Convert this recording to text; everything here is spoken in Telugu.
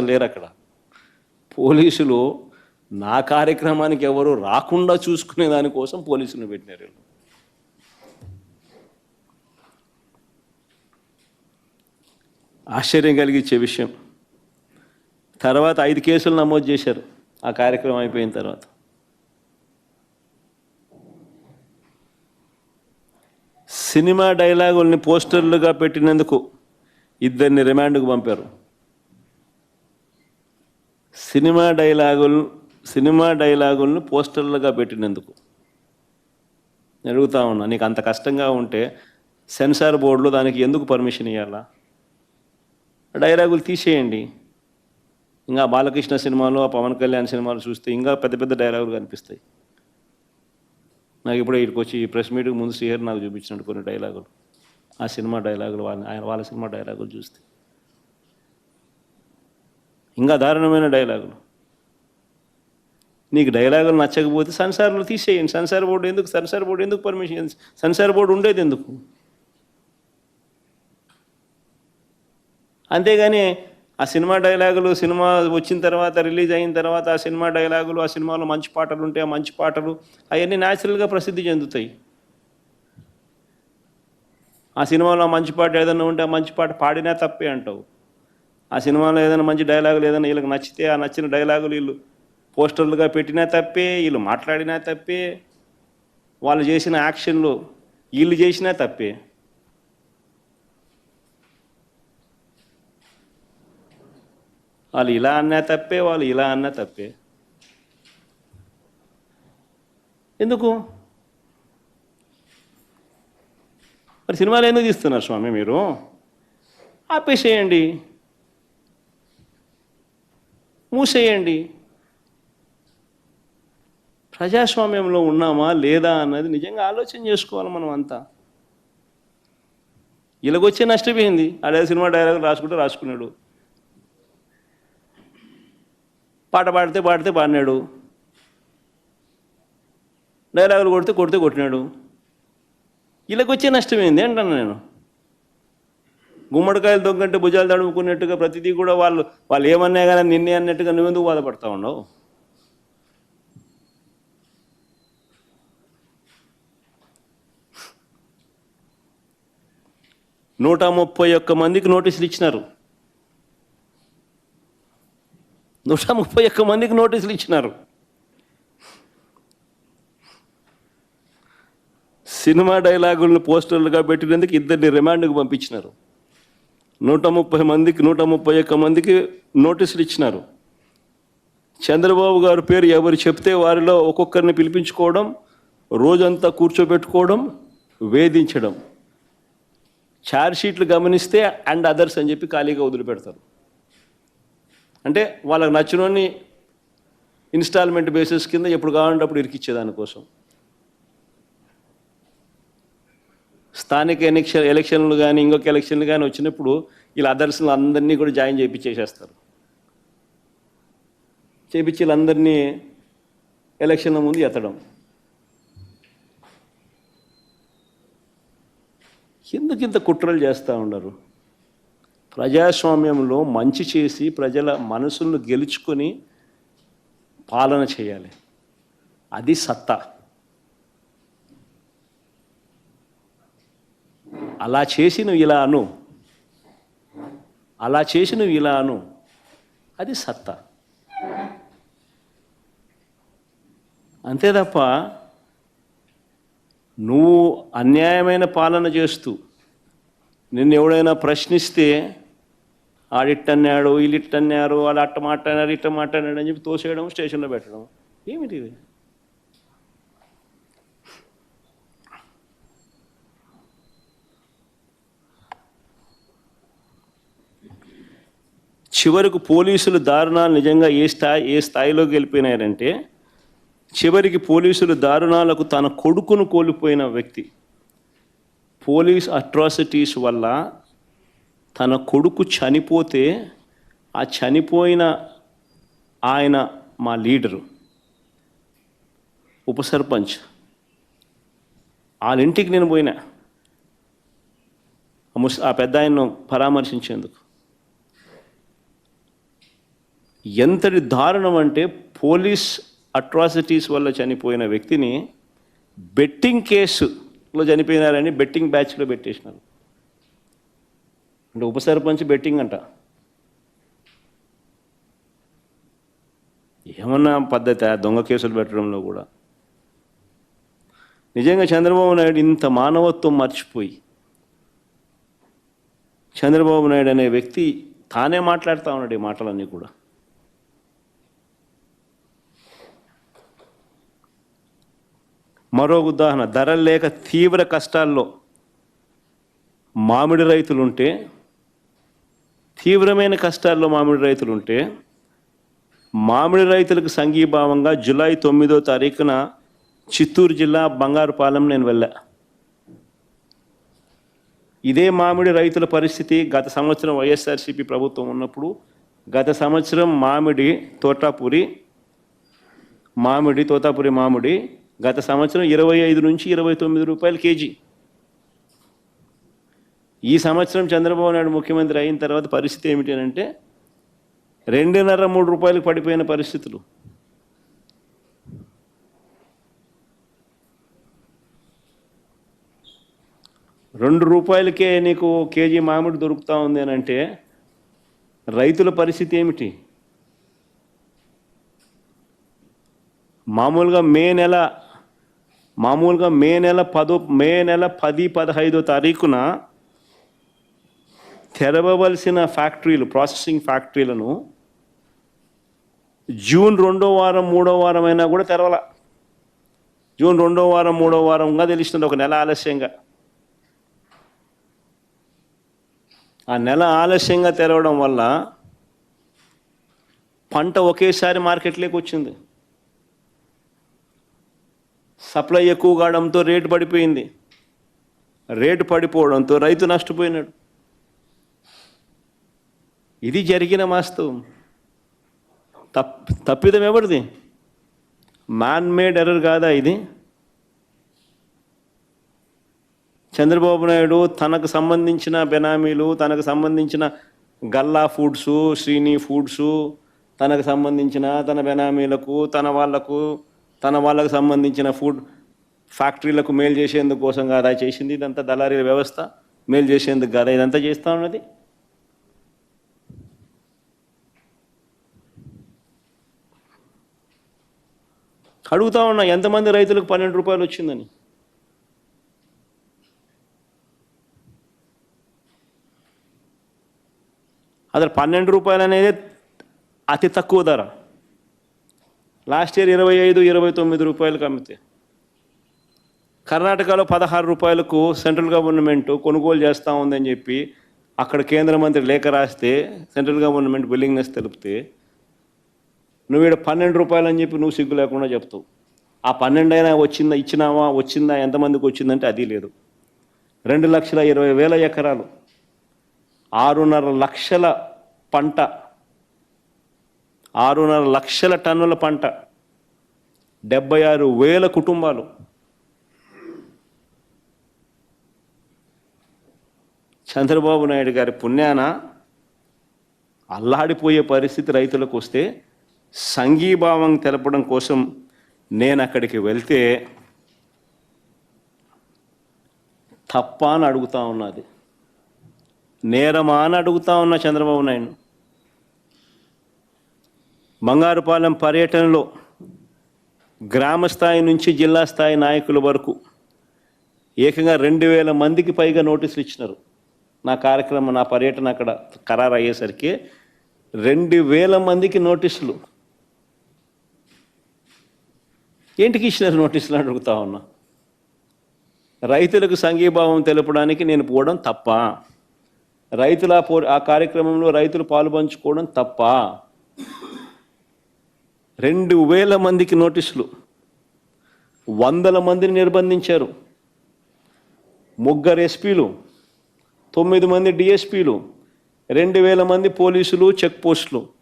లేరు అక్కడ పోలీసులు నా కార్యక్రమానికి ఎవరు రాకుండా చూసుకునే దానికోసం పోలీసులను పెట్టినారు వీళ్ళు. ఆశ్చర్యం కలిగించే విషయం. తర్వాత ఐదు కేసులు నమోదు చేశారు. ఆ కార్యక్రమం అయిపోయిన తర్వాత. సినిమా డైలాగుల్ని పోస్టర్లుగా పెట్టినందుకు ఇద్దరిని రిమాండ్కు పంపారు. సినిమా డైలాగులు సినిమా డైలాగులను పోస్టర్లుగా పెట్టినందుకు. జరుగుతూ అడుగుతా ఉన్నా నీకు అంత కష్టంగా ఉంటే సెన్సార్ బోర్డులో దానికి ఎందుకు పర్మిషన్ ఇవ్వాలా డైలాగులు తీసేయండి. ఇంకా బాలకృష్ణ సినిమాలు ఆ పవన్ కళ్యాణ్ సినిమాలు చూస్తే ఇంకా పెద్ద పెద్ద డైలాగులు కనిపిస్తాయి. నాకు ఇప్పుడు ఇక్కడికి వచ్చి ఈ ప్రెస్ మీట్కి ముందు శ్రీహరి నాకు చూపించినట్టు కొన్ని డైలాగులు. ఆ సినిమా డైలాగులు వాళ్ళ ఆయన వాళ్ళ సినిమా డైలాగులు చూస్తే. ఇంకా దారుణమైన డైలాగులు. నీకు డైలాగులు నచ్చకపోతే సంసారంలో తీసేయండి. సంసార బోర్డు ఎందుకు? సంసార బోర్డు ఎందుకు పర్మిషన్ సెన్సార్ బోర్డు ఉండేది ఎందుకు? అంతేగాని ఆ సినిమా డైలాగులు సినిమా వచ్చిన తర్వాత రిలీజ్ అయిన తర్వాత ఆ సినిమా డైలాగులు ఆ సినిమాలో మంచి పాటలు ఉంటే ఆ మంచి పాటలు అవన్నీ న్యాచురల్గా ప్రసిద్ధి చెందుతాయి. ఆ సినిమాలో ఆ మంచి పాట ఏదైనా ఉంటే ఆ మంచి పాట పాడినా తప్పే అంటావు. ఆ సినిమాలో ఏదైనా మంచి డైలాగులు ఏదైనా వీళ్ళకి నచ్చితే ఆ నచ్చిన డైలాగులు వీళ్ళు పోస్టర్లుగా పెట్టినా తప్పే వీళ్ళు మాట్లాడినా తప్పే వాళ్ళు చేసిన యాక్షన్లు వీళ్ళు చేసినా తప్పే. వాళ్ళు ఇలా అన్నా తప్పే వాళ్ళు ఇలా అన్నా తప్పే. ఎందుకు? మరి సినిమాలు ఎందుకు తీస్తున్నారు స్వామి మీరు? ఆపేసేయండి. మూసేయండి. ప్రజాస్వామ్యంలో ఉన్నామా లేదా అన్నది నిజంగా ఆలోచన చేసుకోవాలి మనం అంతా. ఇలాగొచ్చే నష్టపోయింది. అదే సినిమా డైలాగ్ రాసుకుంటే రాసుకున్నాడు. పాట పాడితే పాడితే పాడినాడు. డైలాగులు కొడితే కొడితే కొట్టినాడు. ఇలాగొచ్చే నష్టం అంటాను నేను. గుమ్మడికాయలు దొంగంటే భుజాలు తడుముకున్నట్టుగా ప్రతిదీ కూడా వాళ్ళు వాళ్ళు ఏమన్నా కానీ నిన్నే అన్నట్టుగా నువ్వెందుకు బాధపడతా ఉండవు నూట ముప్పై ఒక్క మందికి నోటీసులు ఇచ్చినారు. నూట ముప్పై ఒక్క మందికి నోటీసులు ఇచ్చినారు. సినిమా డైలాగులను పోస్టర్లుగా పెట్టినందుకు ఇద్దరిని రిమాండ్కు పంపించినారు. నూట ముప్పై మందికి నూట ముప్పై ఒక్క మందికి నోటీసులు ఇచ్చినారు. చంద్రబాబు గారి పేరు ఎవరు చెప్తే వారిలో ఒక్కొక్కరిని పిలిపించుకోవడం రోజంతా కూర్చోబెట్టుకోవడం వేధించడం. ఛార్జ్షీట్లు గమనిస్తే అండ్ అదర్స్ అని చెప్పి ఖాళీగా వదిలిపెడతారు. అంటే వాళ్ళకి నచ్చినోని ఇన్స్టాల్మెంట్ బేసిస్ కింద ఎప్పుడు కావాలంటే అప్పుడు ఇరికిచ్చేదానికోసం. స్థానిక ఎలక్షన్ ఎలక్షన్లు కానీ ఇంకొక ఎలక్షన్లు కానీ వచ్చినప్పుడు వీళ్ళ అదర్స్లు అందరినీ కూడా జాయిన్ చేయించేసేస్తారు చేపించి వీళ్ళందరినీ ఎలక్షన్ల ముందు ఎత్తడం. ఎందుకు ఇంత కుట్రలు చేస్తూ ఉండరు? ప్రజాస్వామ్యంలో మంచి చేసి ప్రజల మనసులను గెలుచుకొని పాలన చేయాలి. అది సత్తా. అలా చేసి నువ్వు ఇలా అను అలా చేసి నువ్వు ఇలా అను అది సత్తా. అంతే తప్ప నువ్వు అన్యాయమైన పాలన చేస్తూ నిన్ను ఎవడైనా ప్రశ్నిస్తే ఆడిట్టన్నాడు వీళ్ళిట్టన్నారు వాళ్ళు అట్ట మాట్లాడారు ఇట్ట మాట్లాడాడు అని చెప్పి తోసేయడం స్టేషన్లో పెట్టడం. ఏమిటి చివరకు పోలీసులు దారుణాలు నిజంగా ఏ స్థాయి ఏ స్థాయిలోకి వెళ్ళిపోయినారంటే చివరికి పోలీసులు దారుణాలకు తన కొడుకును కోల్పోయిన వ్యక్తి. పోలీస్ అట్రాసిటీస్ వల్ల తన కొడుకు చనిపోతే ఆ చనిపోయిన ఆయన మా లీడరు ఉప సర్పంచ్. వాళ్ళ ఇంటికి నేను పోయినా. ఆ ముస్ ఆ పెద్ద ఆయన్ను పరామర్శించేందుకు. ఎంతటి దారుణం అంటే పోలీస్ అట్రాసిటీస్ వల్ల చనిపోయిన వ్యక్తిని బెట్టింగ్ కేసులో చనిపోయినారని బెట్టింగ్ బ్యాచ్లో పెట్టేసినారు. అంటే ఉప సర్పంచ్ బెట్టింగ్ అంట. ఏమన్నా పద్ధతి దొంగ కేసులు పెట్టడంలో కూడా? నిజంగా చంద్రబాబు నాయుడు ఇంత మానవత్వం మర్చిపోయి చంద్రబాబు నాయుడు అనే వ్యక్తి తానే మాట్లాడుతూ ఉన్నాడు ఈ మాటలన్నీ కూడా. మరో ఉదాహరణ ధరలు లేక తీవ్ర కష్టాల్లో మామిడి రైతులుంటే తీవ్రమైన కష్టాల్లో మామిడి రైతులుంటే మామిడి రైతులకు సంఘీభావంగా జూలై తొమ్మిదో తారీఖున చిత్తూరు జిల్లా బంగారుపాలెం నేను వెళ్ళా. ఇదే మామిడి రైతుల పరిస్థితి గత సంవత్సరం వైఎస్ఆర్సీపీ ప్రభుత్వం ఉన్నప్పుడు గత సంవత్సరం మామిడి తోటాపూరి మామిడి తోతాపురి మామిడి గత సంవత్సరం ఇరవై ఐదు నుంచి ఇరవై తొమ్మిది రూపాయలు కేజీ. ఈ సంవత్సరం చంద్రబాబు నాయుడు ముఖ్యమంత్రి అయిన తర్వాత పరిస్థితి ఏమిటి అని అంటే రెండున్నర మూడు రూపాయలకు పడిపోయిన పరిస్థితులు. రెండు రూపాయలకే నీకు కేజీ మామిడి దొరుకుతూ ఉంది అని అంటే రైతుల పరిస్థితి ఏమిటి? మామూలుగా మే నెల మామూలుగా మే నెల పదో మే నెల పది పదహైదో తారీఖున తెరవవలసిన ఫ్యాక్టరీలు ప్రాసెసింగ్ ఫ్యాక్టరీలను జూన్ రెండో వారం మూడో వారం అయినా కూడా తెరవల. జూన్ రెండో వారం మూడో వారంగా తెలుస్తుంది ఒక నెల ఆలస్యంగా. ఆ నెల ఆలస్యంగా తెరవడం వల్ల పంట ఒకేసారి మార్కెట్లోకి వచ్చింది. సప్లై ఎక్కువ కావడంతో రేటు పడిపోయింది. రేటు పడిపోవడంతో రైతు నష్టపోయినాడు. ఇది జరిగిన వాస్తవం. తప్ తప్పిదం ఎవరిది? మ్యాన్ మేడ్ ఎర్రర్ కాదా ఇది? చంద్రబాబు నాయుడు తనకు సంబంధించిన బెనామీలు తనకు సంబంధించిన గల్లా ఫుడ్స్ శ్రీని ఫుడ్స్ తనకు సంబంధించిన తన బెనామీలకు తన వాళ్ళకు తన వాళ్ళకు సంబంధించిన ఫుడ్ ఫ్యాక్టరీలకు మేలు చేసేందుకు కోసం కాదా చేసింది? ఇదంతా దళారీల వ్యవస్థ. మేలు చేసేందుకు కాదా? ఇదంతా చేస్తూ ఉన్నది. అడుగుతా ఉన్నా ఎంతమంది రైతులకు పన్నెండు రూపాయలు వచ్చిందని? అసలు పన్నెండు రూపాయలు అనేది అతి తక్కువ ధర. లాస్ట్ ఇయర్ ఇరవై ఐదు ఇరవై తొమ్మిది రూపాయలకు అమ్మితే. కర్ణాటకలో పదహారు రూపాయలకు సెంట్రల్ గవర్నమెంట్ కొనుగోలు చేస్తూ ఉందని చెప్పి అక్కడ కేంద్ర మంత్రి లేఖ రాస్తే సెంట్రల్ గవర్నమెంట్ విల్లింగ్నెస్ తెలిపితే నువ్వు ఇక్కడ పన్నెండు రూపాయలు అని చెప్పి నువ్వు సిగ్గు లేకుండా చెప్తావు. ఆ పన్నెండు అయినా వచ్చిందా ఇచ్చినావా వచ్చిందా ఎంతమందికి వచ్చిందంటే అది లేదు. రెండు లక్షల ఇరవై వేల ఎకరాలు ఆరున్నర లక్షల పంట ఆరున్నర లక్షల టన్నుల పంట. డెబ్బై ఆరు వేల కుటుంబాలు. చంద్రబాబు నాయుడు గారి పుణ్యాన అల్లాడిపోయే పరిస్థితి రైతులకు వస్తే సంఘీభావం తెలపడం కోసం నేను అక్కడికి వెళ్తే తప్ప అని అడుగుతా ఉన్నది నేరమా అని అడుగుతా ఉన్నా చంద్రబాబు నాయుడు. బంగారుపాలెం పర్యటనలో గ్రామ స్థాయి నుంచి జిల్లా స్థాయి నాయకుల వరకు ఏకంగా రెండు వేల మందికి పైగా నోటీసులు ఇచ్చినారు. నా కార్యక్రమం నా పర్యటన అక్కడ ఖరారు అయ్యేసరికి రెండు వేల మందికి నోటీసులు. ఏంటికి ఇచ్చినారు నోటీసులు అని అడుగుతా ఉన్నా. రైతులకు సంఘీభావం తెలపడానికి నేను పోవడం తప్ప. రైతుల పో ఆ కార్యక్రమంలో రైతులు పాలుపంచుకోవడం తప్ప. రెండు వేల మందికి నోటీసులు. వందల మందిని నిర్బంధించారు. ముగ్గురు ఎస్పీలు తొమ్మిది మంది డిఎస్పీలు రెండు వేల మంది పోలీసులు చెక్ పోస్టులు.